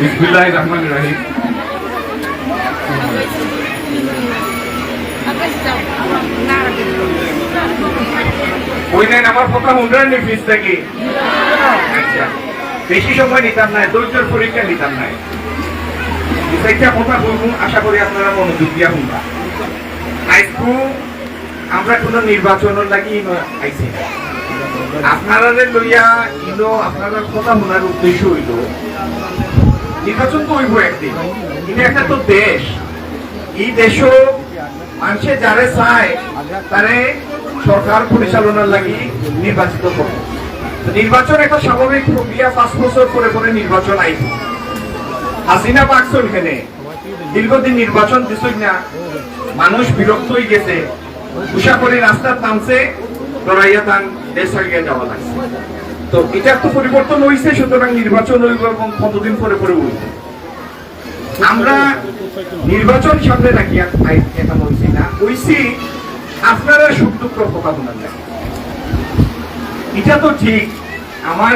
বিসমিল্লাহ রহমান রহিম। ওই নেন, আমার কথা শুনলেন নি ফিস থেকে। আচ্ছা বেশি সময় নিতাম নাই, ধৈর্যের পরীক্ষা নিতাম নাই। একটা কথা বলব, আশা করি আপনারা মনোযোগ দিয়া শুনবা। আজকু আমরা কোনো নির্বাচনের লাগি আইছি। আপনারা লইয়া ইলো, আপনারা কথা শোনার উদ্দেশ্য হইল নির্বাচন তো হইব একদিন। এটা একটা তো দেশ। এই দেশও মানুষে যারে চায়, তারে সরকার পরিচালনার লাগি নির্বাচিত করবে নির্বাচন একটা স্বাভাবিক প্রক্রিয়া, পাঁচ বছর পরে পরে নির্বাচন আইব। হাসিনা পাকছন এখানে দীর্ঘদিন নির্বাচন দিছই না। মানুষ বিরক্ত হয়ে গেছে। উষা করে রাস্তার নামছে দৌড়াইয়া তান দেশ যাওয়া লাগছে। তো এটা তো পরিবর্তন হয়েছে সুতরাং নির্বাচন হইব এবং কতদিন পরে পরে আমরা নির্বাচন সামনে রাখি এটা বলছি না। আপনারা সুখ দুঃখ এটা তো ঠিক, আমার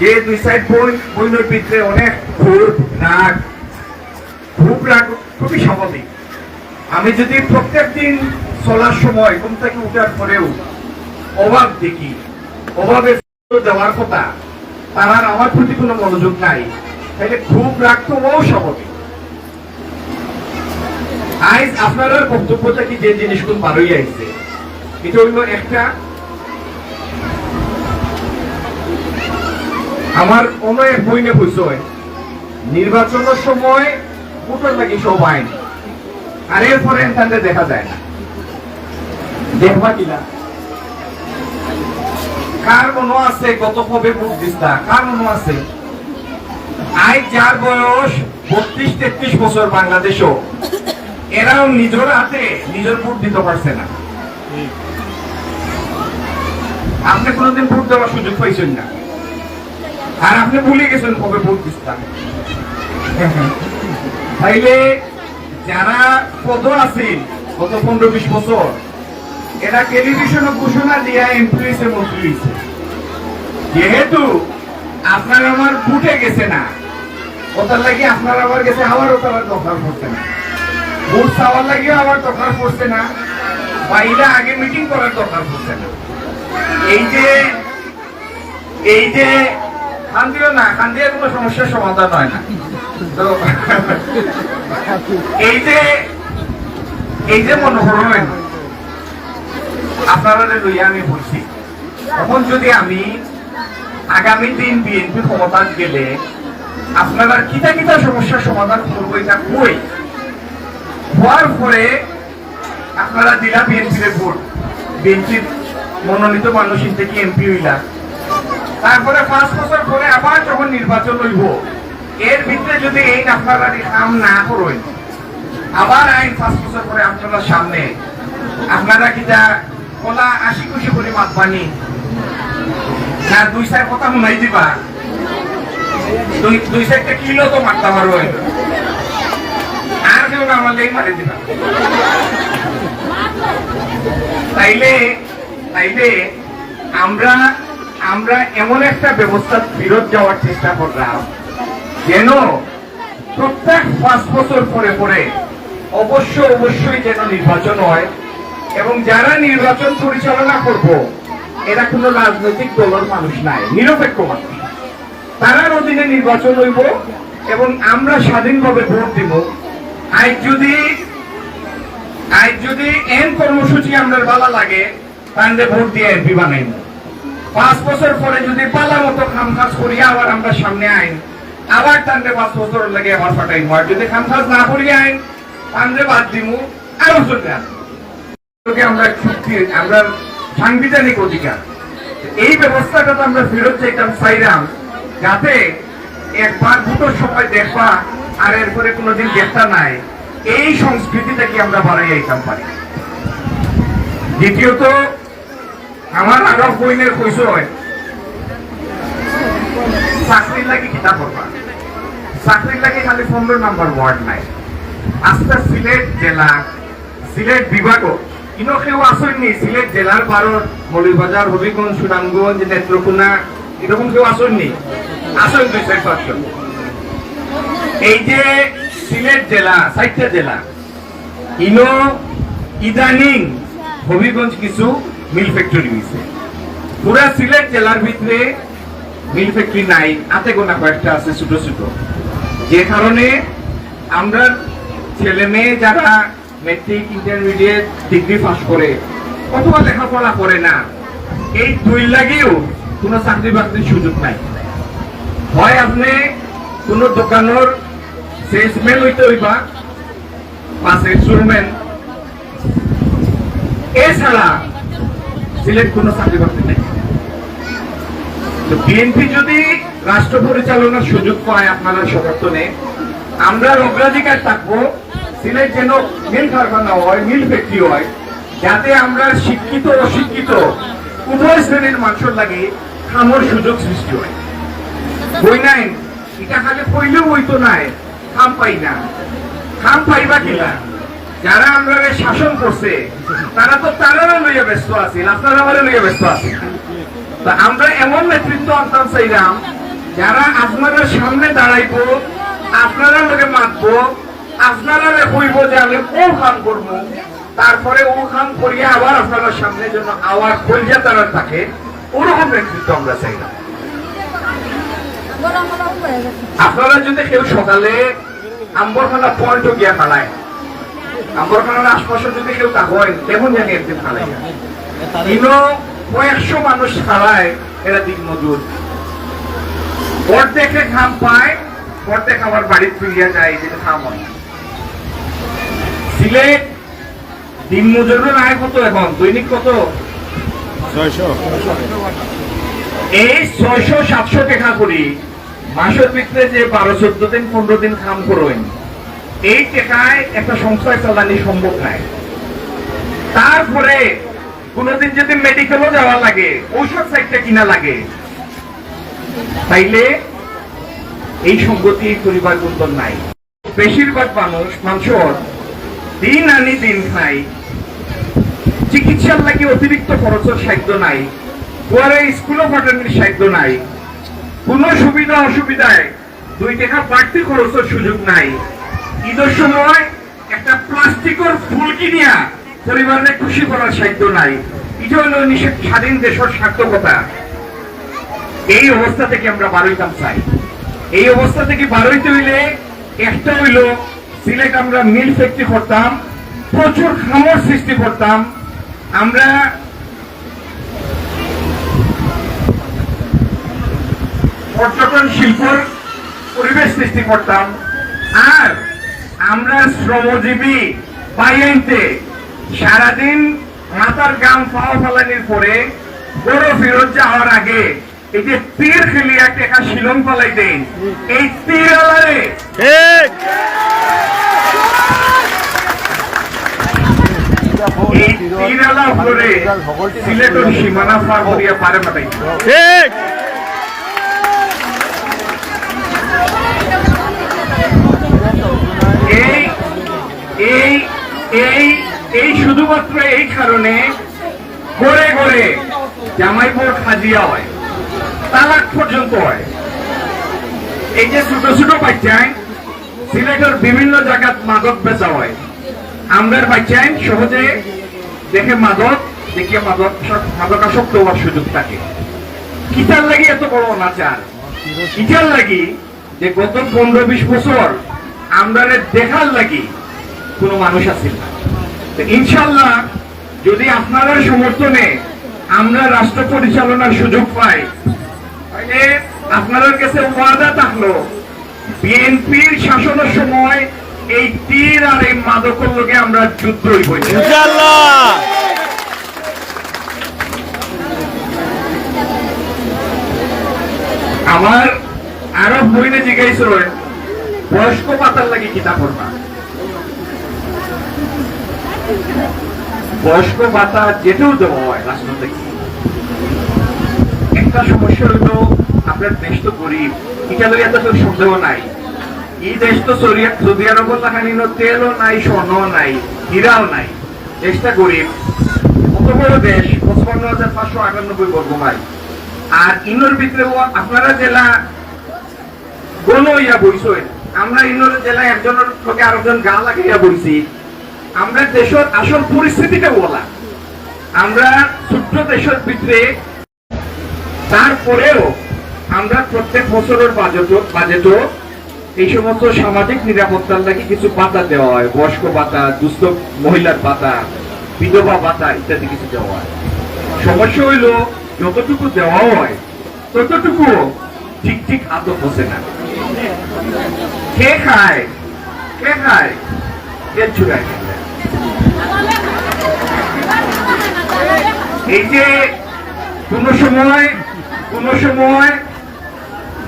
যে দুই সাইড বই, বইনের ভিতরে অনেক ক্ষোভ রাগ, খুব রাগ, খুবই স্বাভাবিক। আমি যদি প্রত্যেক দিন চলার সময় ঘুম থেকে উঠার পরেও অভাব দেখি অভাবে দেওয়ার কথা তার আর আমার প্রতি কোনো মনোযোগ নাই। তাহলে খুব স্বাভাবিক। আজ আপনার বক্তব্যটা কি যে জিনিসগুলো আইছে? এটা হইল একটা, আমার অন্য এক বইনে বুঝছয় নির্বাচনের সময় ভোটার লাগি সব আইন, আর এরপরে তাদের দেখা যায় না। দেখবা কিনা? কার মনে আছে গত কবে ভোট দিস্তা কার মনে আছে। আজ যার বয়স বত্রিশ, তেত্রিশ বছর বাংলাদেশও, এরাও নিজের হাতে নিজের ভোট দিতে পারছে না। আপনি কোনোদিন ভোট দেওয়ার সুযোগ পাইছেন না। আর আপনি ভুলে গেছেন কবে ভোট দিস্তাম তাইলে যারা পদ আছেন গত পনেরো, বিশ বছর এরা টেলিভিশনে ঘোষণা দিয়া এমপি হয়েছে যেহেতু আপনার আমার বুটে গেছে না, ওটার লাগি আপনার আবার গেছে আমারও তারা দরকার পড়ছে না। ভোট চাওয়ার লাগিও আমার দরকার পড়ছে না, বা এরা আগে মিটিং করার দরকার পড়ছে না। এই যে এই যে খান দিও না খান দিয়ে কোনো সমস্যার সমাধান হয় না। তো, এই যে এই যে মনোহরণ আপনারা লইয়া আমি বলছি, তখন যদি আমি আগামী দিন বিএনপি ক্ষমতা গেলে, আপনারা কিতা কিতা সমস্যার সমাধান করব এটা কই? হওয়ার পরে আপনারা দিলা বিএনপির ভোট। বিএনপির মনোনীত মানুষ থেকে এমপি হইলা? তারপরে পাঁচ বছর পরে আবার যখন নির্বাচন হইব, এর ভিতরে যদি এই আপনারা কাম না করেন, আবার আইন পাঁচ বছর পরে আপনারা সামনে, আপনারা কি যা কলা আশি খুশি করে মাত পানি না, দুই সাইড কথা শুনাই দিবা। দুই দুই সাইডটা কিলো তো মারতে পারব আর কেউ না আমাদের মারি দিবা। তাইলে তাইলে আমরা আমরা এমন একটা ব্যবস্থা ফেরত যাওয়ার চেষ্টা করলাম, যেন প্রত্যেক পাঁচ বছর পরে পরে অবশ্য অবশ্যই যেন নির্বাচন হয় এবং যারা নির্বাচন পরিচালনা করব, এরা কোনো রাজনৈতিক দলের মানুষ নাই, নিরপেক্ষ মানুষ। তারার অধীনে নির্বাচন হইব এবং আমরা স্বাধীনভাবে ভোট দিব। আজ যদি আজ যদি এন কর্মসূচি আমরা ভালো লাগে, তাহলে ভোট দিয়ে এমপি বানাইব। পাঁচ বছর পরে যদি পালা মতো খাম করিয়া আবার আমরা সামনে আইন। আবার তান্ডে পাঁচ বছর লাগে আবার ফাটাইব। আর যদি খাম না করি আইন তান্ডে বাদ দিব আরও চলতে আসব আমরা আমরা সাংবিধানিক অধিকার। এই ব্যবস্থাটা তো আমরা ফেরত চাইতাম চাইলাম যাতে একবার দুটোর সময় দেখবা আর এরপরে কোনোদিন দেখতা নাই। এই সংস্কৃতিটাকে আমরা বাড়াই আইতাম পারি? দ্বিতীয়ত, আমার আগর বইনের কইস চাকরির লাগে কিতা করবা চাকরির লাগে খালি পনেরো নাম্বার ওয়ার্ড নাই। আস্তে সিলেট জেলা, সিলেট বিভাগও ইনো কেউ আসেননি সিলেট জেলার বারোর মৌলিবাজার হবিগঞ্জ, সুনামগঞ্জ নেত্রকোনা এরকম কেউ আসেননি আসেন এই যে সিলেট জেলা সাইটটা জেলা, ইনো ইদানিং হবিগঞ্জ কিছু মিল ফ্যাক্টরি হয়েছে পুরা সিলেট জেলার ভিতরে মিল ফ্যাক্টরি নাই হাতে গোনা কয়েকটা আছে ছোট ছোট। যে কারণে আমরা ছেলে মেয়ে যারা মেট্রিক ইন্টারমিডিয়েট ডিগ্রি পাস করে, অথবা লেখাপড়া করে না, এই দুই লাগেও কোনো চাকরি বাকরির সুযোগ নাই। হয় আপনি কোন দোকানের সেলসম্যান হইতে হইবা বাসের সুরম্যান এছাড়া সিলেট কোনো চাকরি বাকরি নেই। তো বিএনপি যদি রাষ্ট্র পরিচালনার সুযোগ পায় আপনারা সমর্থনে, আমরা অগ্রাধিকার থাকব সিলেট যেন মিল কারখানা হয় মিল ফ্যাক্টরি হয়, যাতে আমরা শিক্ষিত অশিক্ষিত উভয় শ্রেণির মানুষের লাগে খামর সুযোগ সৃষ্টি হয়। বই নাই, এটা খালি কইলেও হইতো নাই, খাম পাই না। খাম পাইবা কিনা যারা আমরা শাসন করছে, তারা তো তারা লইয়া ব্যস্ত আছে, আপনারা আমার লইয়া ব্যস্ত আছে তা আমরা এমন নেতৃত্ব আনতাম চাইলাম, যারা আপনারা সামনে দাঁড়াইবো, আপনারা লোকে মাতবো আপনারা কইব যে আমি ও কাম করব। তারপরে ও কাম করিয়া আবার আপনারা সামনে জন্য আবার করিয়া তারা থাকে, ওরকম নেতৃত্ব আমরা চাইলাম আপনারা যদি কেউ সকালে আম্বরখানা পয়েন্ট গিয়া খালায় আম্বরখানার আশপাশে যদি কেউ তাকয় তেমন জানি একদিন খালাই ইনো কয়েকশো মানুষ খালায় এরা দিন মজুর। অর্ধেকে খাম পায়, অর্ধেক আমার বাড়ি ফিরিয়া যায়, যেটা খাম হয়। সিলেট দিন মজুরের আয় কত এখন? দৈনিক কত? এই ছয়শো সাতশো টাকা করি। মাসের ভিতরে যে বারো চোদ্দ দিন পনেরো দিন কাম এই টাকায় একটা সংসার চালানি সম্ভব নাই। তারপরে কোনদিন যদি মেডিকেলও যাওয়া লাগে ঔষধ সাইডটা কিনা লাগে তাইলে এই সঙ্গতি এই পরিবার বন্ধন নাই। বেশিরভাগ মানুষ মানুষের দিন আনি দিন খাই। চিকিৎসার লাগে অতিরিক্ত খরচের সাধ্য নাই। পরে স্কুলও পাঠানোর সাধ্য নাই। কোন সুবিধা অসুবিধায় দুই টাকা বাড়তি খরচের সুযোগ নাই। ঈদের সময় একটা প্লাস্টিকের ফুল কিনিয়া পরিবারে খুশি করার সাধ্য নাই। এটা হলো নিষেধ স্বাধীন দেশের সার্থকতা। এই অবস্থা থেকে আমরা বারোইতাম চাই। এই অবস্থা থেকে বারোইতে হইলে একটা হইল সিলেট আমরা মিল ফ্যাক্টরি করতাম, প্রচুর খামর সৃষ্টি করতাম। আমরা পর্যটন শিল্পর পরিবেশ সৃষ্টি করতাম। আর আমরা শ্রমজীবী বাইনতে সারাদিন মাথার গাম পাওয়া ফালানির পরে বড় ফেরত যাওয়ার আগে এই যে তীর খেলিয়া টেকা শিলং দেন এই তীর আলারে এই তীর আলা উপরে সিলেটের সীমানা পার করিয়া পারে ঠিক। এই এই এই এই শুধুমাত্র এই কারণে জামাইপুর খাজিয়া হয় তালাক পর্যন্ত হয়। এই যে ছোট ছোট বাচ্চায় সিলেটের বিভিন্ন জায়গাত মাদক বেচা হয় আমরার বাচ্চায় সহজে দেখে মাদক দেখে মাদক মাদকাসক্ত হওয়ার সুযোগ থাকে। কিতার লাগি এত বড় অনাচার। কিতার লাগি যে গত পনেরো বিশ বছর আমরা দেখার লাগি কোনো মানুষ আছে না। ইনশাল্লাহ যদি আপনারা সমর্থনে আমরা রাষ্ট্র পরিচালনার সুযোগ পাই আপনাদের কাছে ওয়াদা থাকল, বিএনপির শাসনের সময় এই তীর আর এই মাদকের লোকে আমরা যুদ্ধই হইব আমার আরও বইনে জিজ্ঞাসা বয়স্ক পাতার লাগে কিতাব পড়বা বয়স্ক ভাতা যেতেও দেওয়া হয় থেকে একটা সমস্যা হলো, আপনার দেশ তো গরিব, এটা লইয়া তো কোনো সন্দেহ নাই। এই দেশ তো সৌদি আরবের তেলও নাই নাই, হীরাও নাই। দেশটা গরিব। কত বড় দেশ? হাজার পাঁচশো আটানব্বই বর্গ মাইল। আর ভিতরে আপনারা জেলা গণ ইয়া বইসই। আমরা জেলায় একজনের আরেকজন গা লাগাইয়া বলছি আমরা দেশের আসল পরিস্থিতিটা বলা। আমরা ছোট্ট দেশের ভিতরে তারপরেও আমরা প্রত্যেক বছরের বাজেট বাজেটও এই সমস্ত সামাজিক নিরাপত্তার লাগি কিছু পাতা দেওয়া হয়? বয়স্ক পাতা দুস্থ মহিলার পাতা বিধবা পাতা ইত্যাদি কিছু দেওয়া হয়। সমস্যা হইল, যতটুকু দেওয়া হয় ততটুকু ঠিক ঠিক আদব বসে না। কে খায়? কে খায়? কে চুরায় এই যে কোন সময় কোন সময়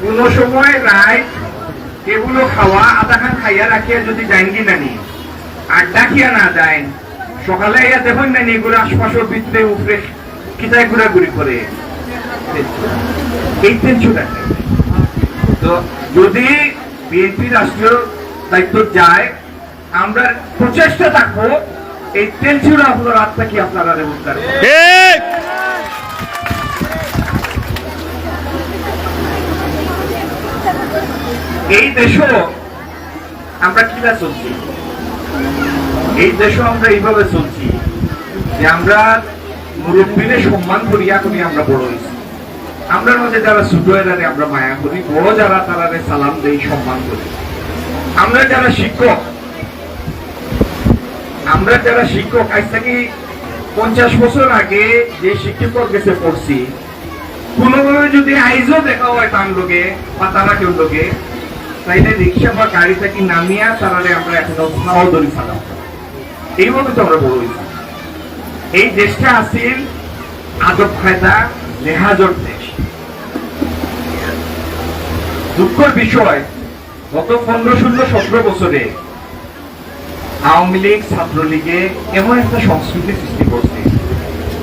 কোন সময় রায় এগুলো খাওয়া, আধা খান খাইয়া রাখিয়া যদি যাইঙ্গি নানি। আর ডাকিয়া না যায়, সকালে ইয়া দেখুন নানি এগুলো আশপাশের ভিতরে উপরে কিতায় ঘোরাঘুরি করে। এই তিনশো টাকা তো যদি বিএনপি রাষ্ট্রীয় দায়িত্ব যায়, আমরা প্রচেষ্টা থাকব, এই তেল ছিল আপনার আত্মা কি আপনারা উদ্ধার করবেন। ঠিক এই দেশও আমরা কিনা চলছি? এই দেশও আমরা এইভাবে চলছি যে আমরা মুরব্বীরে সম্মান করি আমরা বড় হয়েছি। আমরা মধ্যে যারা ছোট এরারে আমরা মায়া করি, বড় যারা তারারে সালাম দেই, সম্মান করি। আমরা যারা শিক্ষক, আমরা যারা শিক্ষক, আজ থেকে পঞ্চাশ বছর আগে যে শিক্ষক গেছে পড়ছি, কোনোভাবে যদি আইজও দেখা হয় তার লোকে বা তারা কেউ লোকে তাইলে রিক্সা বা গাড়ি থেকে নামিয়া তারারে আমরা একটা উৎসাহ ধরি চালাম এইভাবে তো আমরা বড় হয়েছি এই দেশটা আছিল আদব খায়দা লেহাজর দেশ। দুঃখের বিষয়, গত পনেরো ষোলো সতেরো বছরে আওয়ামী লীগ, ছাত্রলীগে এমন একটা সংস্কৃতি সৃষ্টি করছে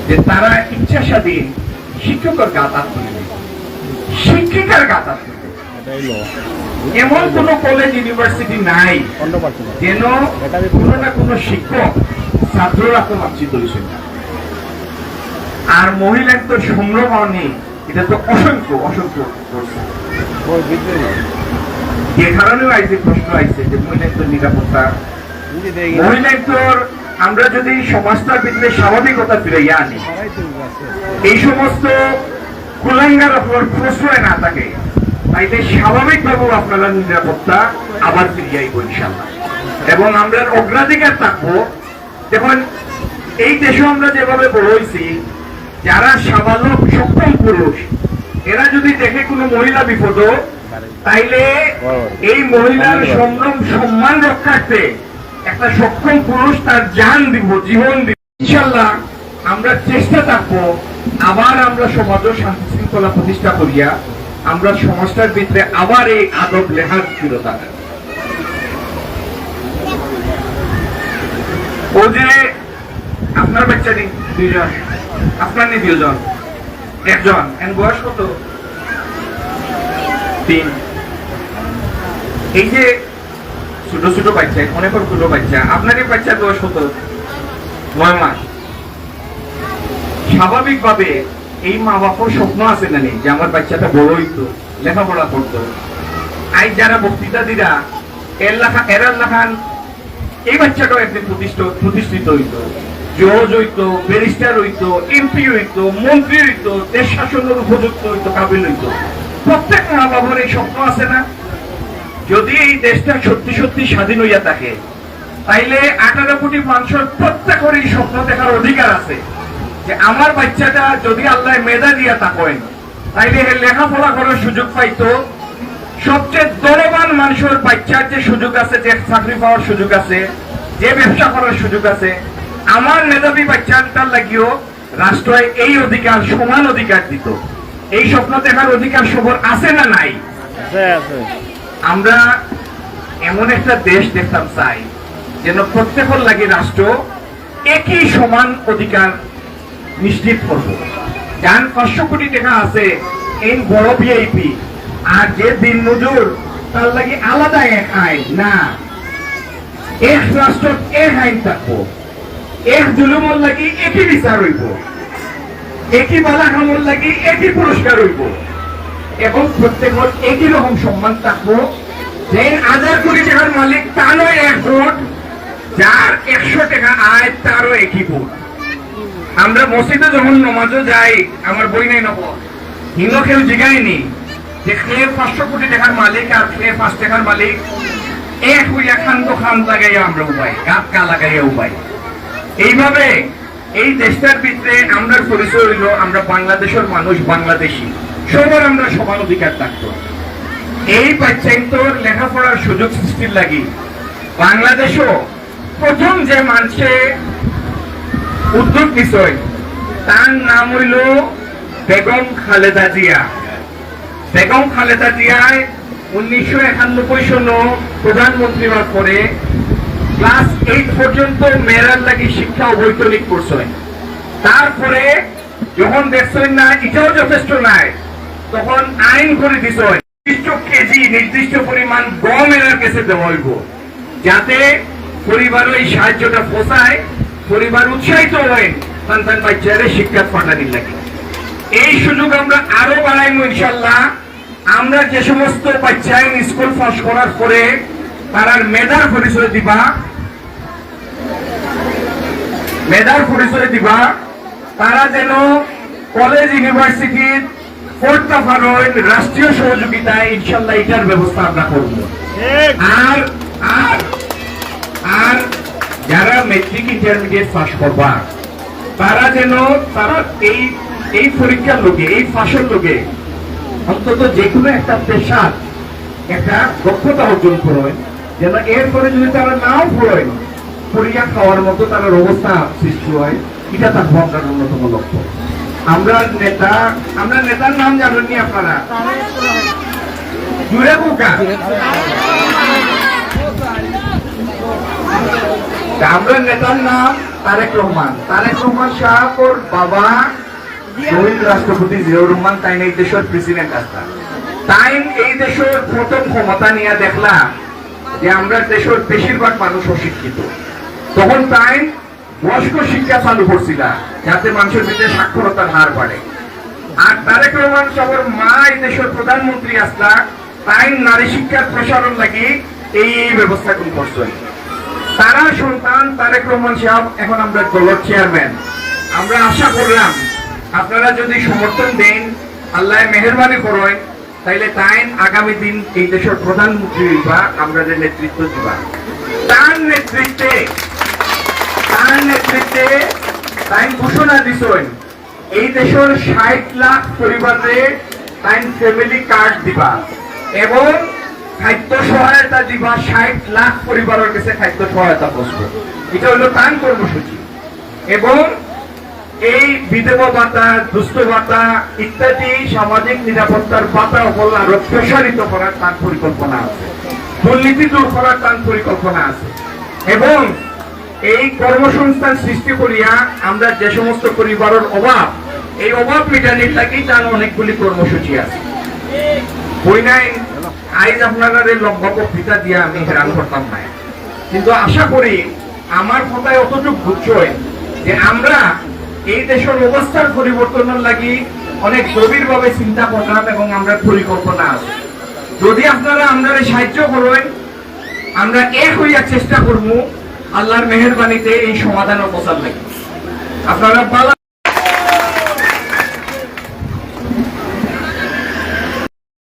যে তারা ইচ্ছা স্বাধীন শিক্ষকের গাতার তুলবে শিক্ষিকার গাতার তুলবে এমন কোন কলেজ ইউনিভার্সিটি নাই যেন কোনো না কোনো শিক্ষক ছাত্ররা তো লাঞ্ছিত হয়েছে। আর মহিলার তো সংগ্রহ নেই এটা তো অসংখ্য অসংখ্য যে কারণেও আইসে প্রশ্ন আইসে যে মহিলার তো নিরাপত্তা। মহিলার তো আমরা যদি সমাজটার ভিতরে স্বাভাবিকতা ফিরাইয়া আনি এই সমস্ত কুলাঙ্গার আপনার প্রশ্রয় না থাকে। তাইলে স্বাভাবিকভাবেও আপনারা নিরাপত্তা আবার ফিরিয়াইব ইনশাল্লাহ এবং আমরা অগ্রাধিকার থাকব। দেখুন, এই দেশে আমরা যেভাবে বড় হয়েছি যারা সাবালক সক্ষম পুরুষ, এরা যদি দেখে কোনো মহিলা বিপদ তাইলে এই মহিলার সম্ভ্রম, সম্মান রক্ষার্থে একটা সক্ষম পুরুষ তার জান দিব, জীবন দিব। ইনশাল্লাহ আমরা চেষ্টা থাকব আবার আমরা সমাজ শান্তি শৃঙ্খলা প্রতিষ্ঠা করিয়া আমরা সমাজটার ভিতরে আবার এই আদব লেহাজ ফিরত আনার ও যে আপনার বাচ্চা নেই, দুইজন। আপনার নেই দুজন একজন। এন বয়স কত? তিন। এই যে ছোট ছোট বাচ্চা অনেক ছোট বাচ্চা, আপনারই বাচ্চার বয়স কত? নয় মাস। স্বাভাবিকভাবে এই মা বাবার স্বপ্ন আছে না যে আমার বাচ্চাটা বড় হইতো, লেখাপড়া করতো। আই যারা বক্তৃতা দিরা এর লেখা এরার লেখান এই বাচ্চাটাও একদিন প্রতিষ্ঠিত প্রতিষ্ঠিত হইতো। জজ হইতো, ব্যারিস্টার হইতো, এমপি হইতো, মন্ত্রী হইতো, দেশ শাসনের উপযুক্ত হইতো, কাবিল হইতো। প্রত্যেক মা বাবার এই স্বপ্ন আছে না? যদি এই দেশটা সত্যি সত্যি স্বাধীন হইয়া থাকে, তাইলে আঠারো কোটি মানুষের প্রত্যেকের এই স্বপ্ন দেখার অধিকার আছে। যে আমার বাচ্চাটা যদি আল্লাহ মেধা দিয়া থাকেন তাইলে এর লেখাপড়া করার সুযোগ পাইতো। সবচেয়ে দরবান মানুষের বাচ্চার যে সুযোগ আছে যে চাকরি পাওয়ার সুযোগ আছে যে ব্যবসা করার সুযোগ আছে আমার মেধাবী বাচ্চাটার লাগিও রাষ্ট্র এই অধিকার সমান অধিকার দিত। এই স্বপ্ন দেখার অধিকার সবর আছে না নাই? আমরা এমন একটা দেশ দেখতাম চাই যেন প্রত্যেকের লাগে রাষ্ট্র একই সমান অধিকার নিশ্চিত করব। যান পাঁচশো কোটি টাকা আছে, এই বড় ভিআইপি আর যে দিন মজুর তার লাগে আলাদা এক আইন, না। এক রাষ্ট্র, এক আইন থাকব। এক জুলুমর লাগি একই বিচার হইব। একই বালা কামর লাগি একই পুরস্কার হইব। এবং প্রত্যেকের একই রকম সম্মান থাকব, যে হাজার কোটি টাকার মালিক, তারও এক ভোট। যার একশো টাকা আয়, তারও একই ভোট। আমরা মসজিদে যখন নমাজও যাই, আমার বই নাই নব হিন্দু কেউ জিগায়নি যে খেয়ে পাঁচশো কোটি টাকার মালিক আর খেয়ে পাঁচ টাকার মালিক। এক হইয়া খান তো খান লাগাইয়া আমরা উপায় গাত কা লাগাইয়া উপায়। এইভাবে এই দেশটার ভিতরে আমরা পরিচয় হইল, আমরা বাংলাদেশের মানুষ, বাংলাদেশি। সবার আমরা সমান অধিকার থাকতো এই বাচ্চাইন্তর লেখাপড়ার সুযোগ সৃষ্টির লাগি বাংলাদেশও প্রথম যে মানুষে উদ্যোগ নিশ্চয় তার নাম হইল বেগম খালেদা জিয়া। বেগম খালেদা জিয়ায় উনিশশো একানব্বই সন প্রধানমন্ত্রী হওয়ার পরে ক্লাস এইট পর্যন্ত মেয়েরার লাগি শিক্ষা অবৈতনিক করছেন তারপরে যখন দেখছেন না, এটাও যথেষ্ট নাই, তখন আইন করে দিছ। নির্দিষ্ট কেজি, নির্দিষ্ট পরিমাণ গম এনার কাছে দেওয়া হইব, যাতে পরিবার এই সাহায্যটা পোষায় পরিবার উৎসাহিত হয় সন্তান বাচ্চারে শিক্ষা পাঠানির লাগে। এই সুযোগ আমরা আরও বাড়াইবো ইনশাল্লাহ আমরা যে সমস্ত বাচ্চা স্কুল পাস করার পরে তারার মেধার পরিচয় দিবা। মেধার পরিচয় দিবা। তারা যেন কলেজ ইউনিভার্সিটির পড়তে পারেন রাষ্ট্রীয় সহযোগিতায় ইনশাল্লাহ এটার ব্যবস্থা আমরা করব। আর আর আর যারা মেট্রিক ইন্টারমিডিয়েট পাস করবা তারা যেন তারা এই এই পরীক্ষার লোকে এই ফাঁসের লোকে অন্তত যে কোনো একটা পেশার একটা দক্ষতা অর্জন করেন যেন এরপরে যদি তারা নাও পড়েন পড়িয়া খাওয়ার মতো তার অবস্থা সৃষ্টি হয় এটা তার ভাবনার অন্যতম লক্ষ্য। আমরা নেতা আমরা নেতার নাম জানেননি আপনারা? জুড়ে বুকা? আমরা নেতার নাম তারেক রহমান। তারেক রহমান সাহেব ওর বাবা শহীদ রাষ্ট্রপতি জিয়াউর রহমান, তাই এই দেশের প্রেসিডেন্ট আসতা তাই এই দেশের প্রথম ক্ষমতা নিয়ে দেখলাম যে আমরা দেশের বেশিরভাগ মানুষ অশিক্ষিত। তখন তাই বয়স্ক শিক্ষা চালু করছিল যাতে মানুষের ভিতরে সাক্ষরতার হার বাড়ে। আর তারেক রহমান সাহেবের মা এই দেশের প্রধানমন্ত্রী আসলা তাই নারী শিক্ষার প্রসারণ লাগি এই এই ব্যবস্থা কোন করছেন। তারা সন্তান তারেক রহমান সাহেব, এখন আমরা দলের চেয়ারম্যান আমরা আশা করলাম, আপনারা যদি সমর্থন দেন, আল্লাহ মেহরবানি করেন, তাইলে তাই আগামী দিন এই দেশের প্রধানমন্ত্রী হইবা, আমরা যে নেতৃত্ব দিবা। তার নেতৃত্বে তার নেতৃত্বে তাই ঘোষণা দিছেন, এই দেশের ষাট লাখ পরিবারে তাই ফ্যামিলি কার্ড দিবা। এবং খাদ্য সহায়তা দিবা, ষাট লাখ পরিবারের কাছে খাদ্য সহায়তা বসবো। এটা হলো তান কর্মসূচি। এবং এই বিধবা ভাতা, দুস্থ ভাতা ইত্যাদি সামাজিক নিরাপত্তার ভাতা হল আরও প্রসারিত করার তার পরিকল্পনা আছে। দুর্নীতি দূর করার তার পরিকল্পনা আছে। এবং এই কর্মসংস্থান সৃষ্টি করিয়া আমরা যে সমস্ত পরিবারের অভাব, এই অভাব মেটানির লাগি তার অনেকগুলি কর্মসূচি আছে। বই নাই আইজ আপনারা লম্বা বক্তৃতা দিয়া আমি হেরান করতাম না। কিন্তু আশা করি আমার কথায় অতটুকু বুঝছই যে আমরা এই দেশের অবস্থার পরিবর্তনের লাগি অনেক গভীরভাবে চিন্তা করলাম এবং আমরা পরিকল্পনা আছে। যদি আপনারা আমরা সাহায্য করেন, আমরা এক হইয়া চেষ্টা করব আল্লাহর মেহরবানিতে এই সমাধান অবস্থান লাগি। আপনারা